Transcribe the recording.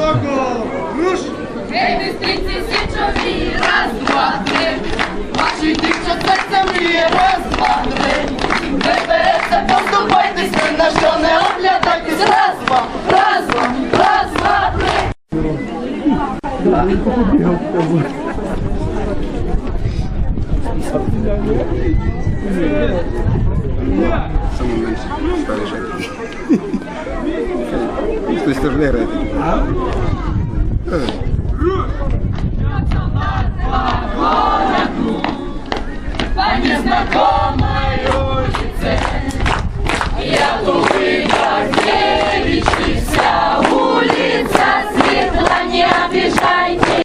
кроком. Руш! Гей, бистриці січові, раз, два, три. Ваші дівчат серця мріє, раз, два, три. Не береться, поступайтесь, ні на що не оглядайтесь. Раз, два, раз, два, раз, два, три. Саме менше стали жити. Хтось теж не грає.